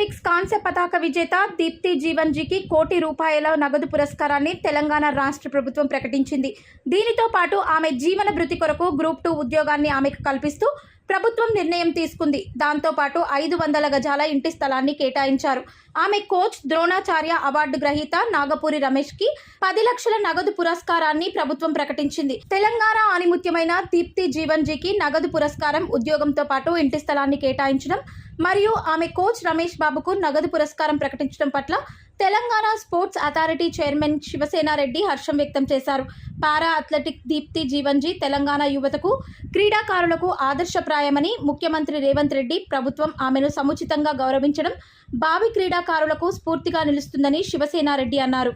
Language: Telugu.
కాంస్య పతాక విజేత దీప్తి జీవన్జీకి కోటి రూపాయల నగదు పురస్కారాన్ని తెలంగాణ రాష్ట్ర ప్రభుత్వం ప్రకటించింది. దీనితో పాటు ఆమె జీవన భృతి కొరకు గ్రూప్ టూ ఉద్యోగాన్ని ఆమెకు కల్పిస్తూ ప్రభుత్వం నిర్ణయం తీసుకుంది. దాంతో పాటు ఐదు వందల గజాల ఇంటి స్థలాన్ని కేటాయించారు. ఆమె కోచ్ ద్రోణాచార్య అవార్డు గ్రహీత నాగపూరి రమేష్కి పది లక్షల నగదు పురస్కారాన్ని ప్రభుత్వం ప్రకటించింది. తెలంగాణ ఆనిముత్యమైన దీప్తి జీవన్జీకి నగదు పురస్కారం ఉద్యోగంతో పాటు ఇంటి స్థలాన్ని కేటాయించడం మరియు ఆమె కోచ్ రమేష్ బాబుకు నగదు పురస్కారం ప్రకటించడం పట్ల Telangana sports authority chairman Shivasenareddy హర్షం వ్యక్తం చేశారు. పారా అథ్లెటిక్ దీప్తి జీవన్జీ తెలంగాణ యువతకు క్రీడాకారులకు ఆదర్శప్రాయమని ముఖ్యమంత్రి రేవంత్ రెడ్డి ప్రభుత్వం ఆమెను సముచితంగా గౌరవించడం భావి క్రీడాకారులకు స్ఫూర్తిగా నిలుస్తుందని శివసేనారెడ్డి అన్నారు.